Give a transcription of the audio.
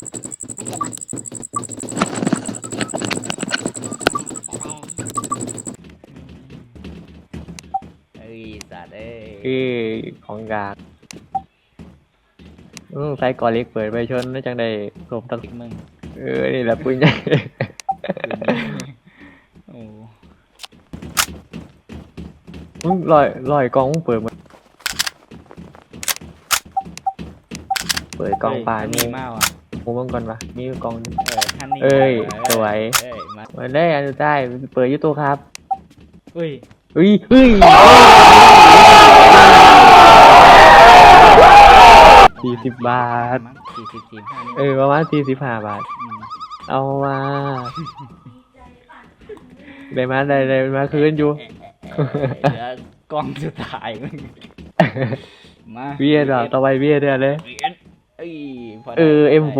เอ้ยสัตว์เอ้ยคือของกากอืมใส่ก่อเล็กเปิดไปชนแล้วจังได้ครบทั้งอีกมึงเออ นี่แหละปืนใหญ่ โอ้มึงลอยลอยกองมึงเปิดมันเปิดกองปลาเฮ้ยนี่มีมากว่ะ กูมึงก่อนปะมีกองเออท่านนี่เอ้ยเสวย เอ้ยมามาได้อันสุดท้ายเปิดอยูทูครับเฮ้ยเฮ้ยเฮ้ยสี่สิบบาท มั้งสี่สิบสี่ห้านี่เออประมาณสี่สิบห้าบาท มเอามาได้มาได้ได้มาคืนอยู่เหลือกล้องสุดท้ายมึงมาเบียร์เหรอต่อไปเบียร์เดือนเลยเอ้ย พได้เออเอ็มโฟ